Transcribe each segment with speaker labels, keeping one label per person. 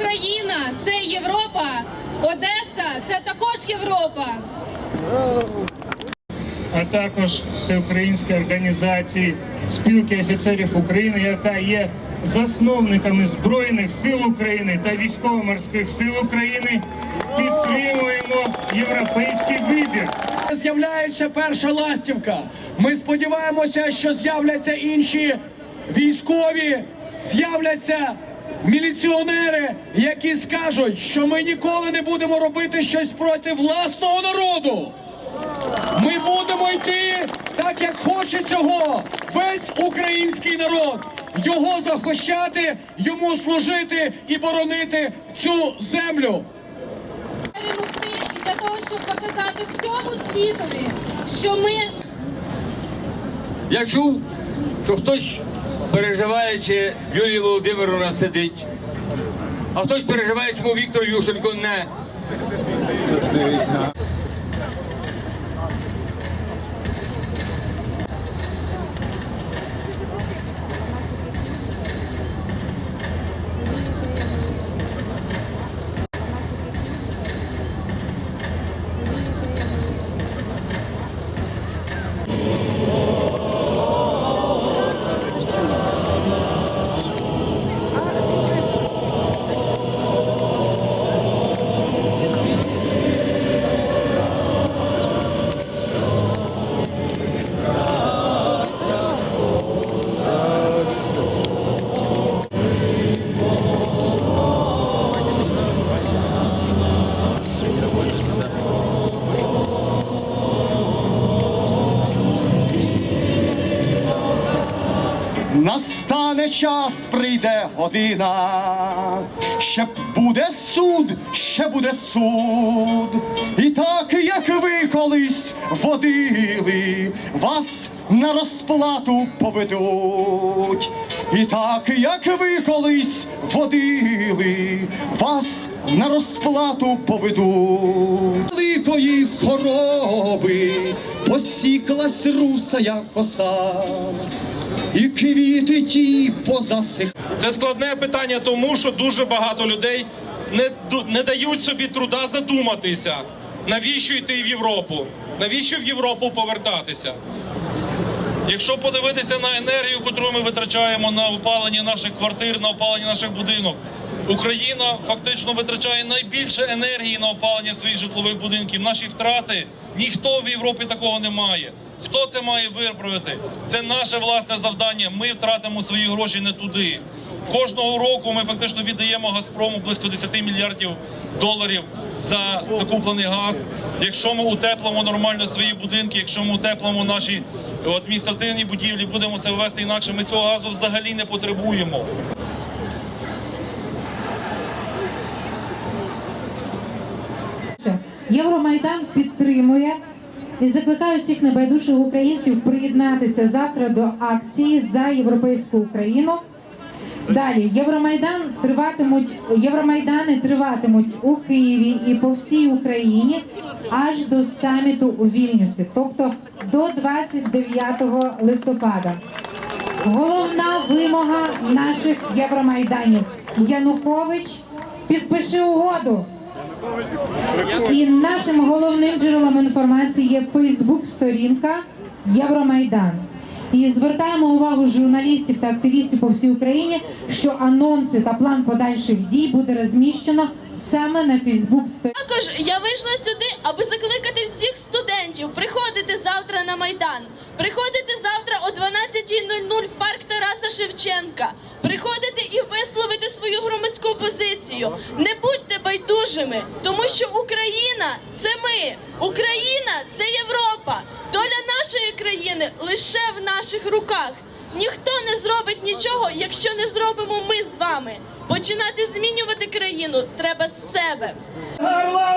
Speaker 1: Україна це Європа, Одеса це також Європа.
Speaker 2: а також всеукраїнської організації спілки офіцерів України, яка є засновниками Збройних сил України та військово-морських сил України, підтримуємо європейський вибір.
Speaker 3: З'являється перша ластівка. Ми сподіваємося, що з'являться інші військові, з'являться міліціонери, які скажуть, що ми ніколи не будемо робити щось проти власного народу. Ми будемо йти так, як хоче цього весь український народ. Його захищати, йому служити і боронити цю землю.
Speaker 1: Перемогти і для того, щоб показати всьому світові, що ми
Speaker 4: Я чув, що хтось переживає, чи Юлія Володимировна сидить, а хтось переживає, чому Віктор Юшенко не.
Speaker 5: Настане час, прийде година, ще буде суд, ще буде суд. І так, як ви колись водили, вас на розплату поведуть. І так, як ви колись водили, вас на розплату поведуть. Великої хороби посіклась русая коса. І квіти ті позасих.
Speaker 6: Це складне питання, тому що дуже багато людей не, не дають собі труда задуматися, навіщо йти в Європу, навіщо в Європу повертатися.
Speaker 7: Якщо подивитися на енергію, яку ми витрачаємо на опалення наших квартир, на опалення наших будинок, Україна фактично витрачає найбільше енергії на опалення своїх житлових будинків. Наші втрати ніхто в Європі такого не має. Хто це має виправити? Це наше власне завдання. Ми втратимо свої гроші не туди. Кожного року ми фактично віддаємо Газпрому близько 10 мільярдів доларів за закуплений газ. Якщо ми утеплимо нормально свої будинки, якщо ми утеплимо наші адміністративні будівлі, будемо себе вести інакше. Ми цього газу взагалі не потребуємо.
Speaker 8: Євромайдан підтримує і закликаю всіх небайдужих українців приєднатися завтра до акції за європейську Україну. Далі Євромайдан триватимуть Євромайдани триватимуть у Києві і по всій Україні аж до саміту у Вільнюсі, тобто до 29 листопада. Головна вимога наших Євромайданів Янукович підпиши угоду. І нашим головним джерелом інформації є Фейсбук-сторінка Євромайдан. І звертаємо увагу журналістів та активістів по всій Україні, що анонси та план подальших дій буде розміщено саме на Фейсбук-сторінці.
Speaker 9: Також я вийшла сюди, аби закликати всіх студентів приходити завтра на майдан. Приходити завтра о 12.00 в парк Тараса Шевченка. Приходити і висловити свою громадську позицію. Не будьте байдужими, тому що Україна це ми. Україна це Європа. Доля нашої країни лише в наших руках. Ніхто не зробить нічого, якщо не зробимо ми з вами. Починати змінювати країну треба з себе.
Speaker 5: Гарла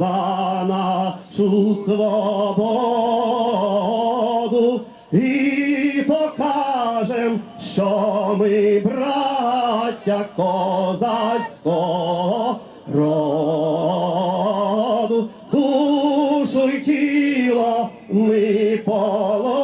Speaker 5: за нашу свободу і покажем, що ми браття козацького роду, душу й тіло ми поло.